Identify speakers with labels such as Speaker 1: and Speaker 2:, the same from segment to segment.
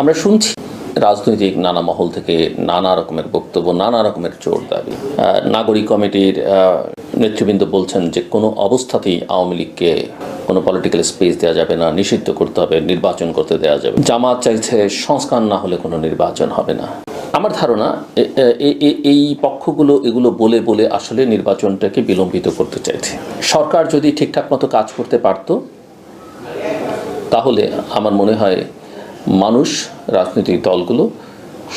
Speaker 1: আমরা শুনছি রাজনৈতিক নানা মহল থেকে নানা রকমের বক্তব্য, নানা রকমের জোর দাবি। নাগরিক কমিটির নেতৃবৃন্দ বলছেন যে কোনো অবস্থাতেই আওয়ামী লীগকে কোনো পলিটিক্যাল স্পেস দেওয়া যাবে না, নিষিদ্ধ করতে হবে, নির্বাচন করতে দেওয়া যাবে। জামাত চাইছে সংস্কার না হলে কোনো নির্বাচন হবে না। আমার ধারণা এই পক্ষগুলো এগুলো বলে বলে আসলে নির্বাচনটাকে বিলম্বিত করতে চাইছে। সরকার যদি ঠিকঠাক মতো কাজ করতে পারতো, তাহলে আমার মনে হয় মানুষ, রাজনৈতিক দলগুলো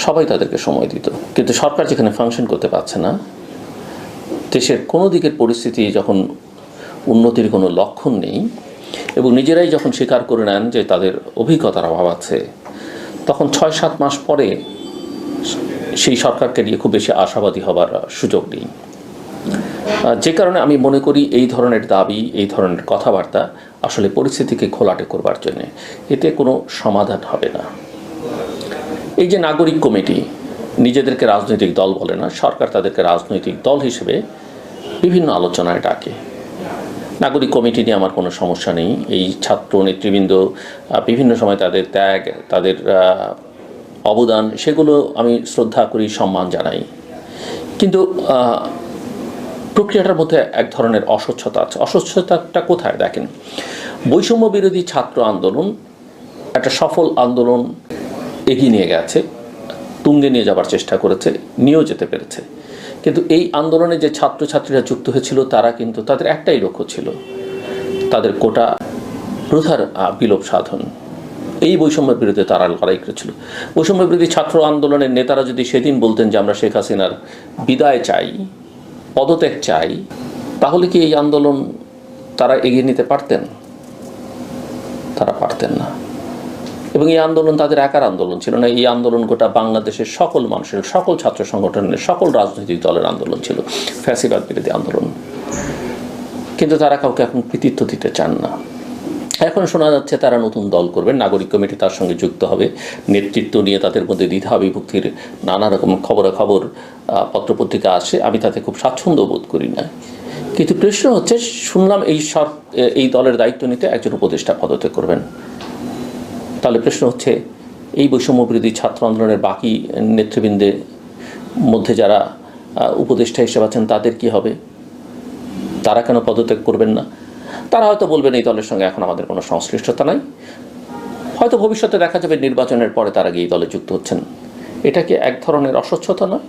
Speaker 1: সবাই তাদেরকে সময় দিত। কিন্তু সরকার যেখানে ফাংশন করতে পারছে না, দেশের কোনো দিকের পরিস্থিতি যখন উন্নতির কোনো লক্ষণ নেই, এবং নিজেরাই যখন স্বীকার করে নেন যে তাদের অভিজ্ঞতার অভাব আছে, তখন ছয় সাত মাস পরে সেই সরকারকে নিয়ে খুব বেশি আশাবাদী হবার সুযোগ নেই। যে কারণে আমি মনে করি এই ধরনের দাবি, এই ধরনের কথাবার্তা আসলে পরিস্থিতিকে খোলাটে করবার জন্য। এতে কোনো সমাধান হবে না। এই যে নাগরিক কমিটি, নিজেদেরকে রাজনৈতিক দল বলে না, সরকার তাদেরকে রাজনৈতিক দল হিসেবে বিভিন্ন আলোচনায় ডাকে। নাগরিক কমিটি নিয়ে আমার কোনো সমস্যা নেই। এই ছাত্র নেতৃবৃন্দ বিভিন্ন সময় তাদের ত্যাগ, তাদের অবদান, সেগুলো আমি শ্রদ্ধা করি, সম্মান জানাই। কিন্তু প্রক্রিয়াটার মধ্যে এক ধরনের অস্বচ্ছতা আছে। অস্বচ্ছতাটা কোথায় দেখেন? বৈষম্য বিরোধী ছাত্র আন্দোলন একটা সফল আন্দোলন এগিয়ে নিয়ে গেছে, তুঙ্গে নিয়ে যাবার চেষ্টা করেছে, নিয়েও যেতে পেরেছে। কিন্তু এই আন্দোলনে যে ছাত্রছাত্রীরা যুক্ত হয়েছিল, তারা কিন্তু তাদের একটাই লক্ষ্য ছিল, তাদের কোটা প্রথার বিলোপ সাধন। এই বৈষম্যের বিরুদ্ধে তারা লড়াই করেছিল। বৈষম্য বিরোধী ছাত্র আন্দোলনের নেতারা যদি সেদিন বলতেন যে আমরা শেখ হাসিনার বিদায় চাই পদত্যাগ চাই, তাহলে কি এই আন্দোলন তারা এগিয়ে নিতে পারতেন? তারা পারতেন না। এবং এই আন্দোলন তাদের একার আন্দোলন ছিল না, এই আন্দোলন গোটা বাংলাদেশের সকল মানুষের, সকল ছাত্র সংগঠনের, সকল রাজনৈতিক দলের আন্দোলন ছিল, ফ্যাসিবাদ বিরোধী আন্দোলন। কিন্তু তারা কাউকে এখন কৃতিত্ব দিতে চান না। এখন শোনা যাচ্ছে তারা নতুন দল করবেন। নাগরিক কমিটি তার সঙ্গে যুক্ত হবে। নেতৃত্ব নিয়ে তাদের মধ্যে দ্বিধা বিভক্তির নানা রকম খবরাখবর পত্রপত্রিকা আসে। আমি তাতে খুব স্বাচ্ছন্দ্য বোধ করি না। কিন্তু প্রশ্ন হচ্ছে, শুনলাম এই সর এই দলের দায়িত্ব নিতে একজন উপদেষ্টা পদত্যাগ করবেন। তাহলে প্রশ্ন হচ্ছে, এই বৈষম্য বিরোধী ছাত্র আন্দোলনের বাকি নেতৃবৃন্দের মধ্যে যারা উপদেষ্টা হিসেবে আছেন, তাদের কি হবে? তারা কেন পদত্যাগ করবেন না? তারা হয়তো বলবেন এই দলের সঙ্গে এখন আমাদের কোনো সংশ্লিষ্টতা নাই। হয়তো ভবিষ্যতে দেখা যাবে নির্বাচনের পরে তারা গিয়ে এই দলে যুক্ত হচ্ছেন। এটা কি এক ধরনের অস্বচ্ছতা নয়?